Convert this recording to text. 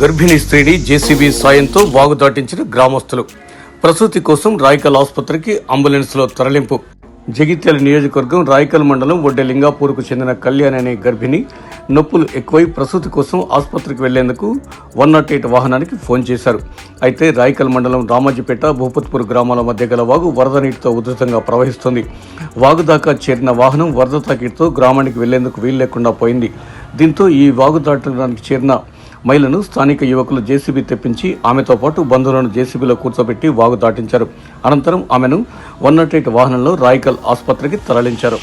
గర్భిణీ స్త్రీని జేసీబీ సాయంతో వాగు దాటించిన గ్రామస్తులు. ప్రసూతి కోసం రాయకల్ ఆసుపత్రికి అంబులెన్స్లో తరలింపు. జగిత్యాల నియోజకవర్గం రాయకల్ మండలం ఒడ్డె లింగాపూర్కు చెందిన కళ్యాణ్ అనే గర్భిణి నొప్పులు ఎక్కువై ప్రసూతి కోసం ఆసుపత్రికి వెళ్ళేందుకు వన్ నాట్ ఎయిట్ వాహనానికి ఫోన్ చేశారు. అయితే రాయకల్ మండలం రామాజీపేట భూపత్పూర్ గ్రామాల మధ్య గల వాగు వరద నీటితో ఉధృతంగా ప్రవహిస్తుంది. వాగు దాకా చేరిన వాహనం వరద తాకిడితో గ్రామానికి వెళ్ళేందుకు వీలు లేకుండా పోయింది. దీంతో ఈ వాగు దాటడానికి చేరిన మహిళను స్థానిక యువకులు జేసీబీ తెప్పించి ఆమెతో పాటు బంధువులను జేసీబీలో కూర్చోబెట్టి వాగు దాటించారు అనంతరం ఆమెను వన్ నాట్ ఎయిట్ వాహనంలో రాయకల్ ఆసుపత్రికి తరలించారు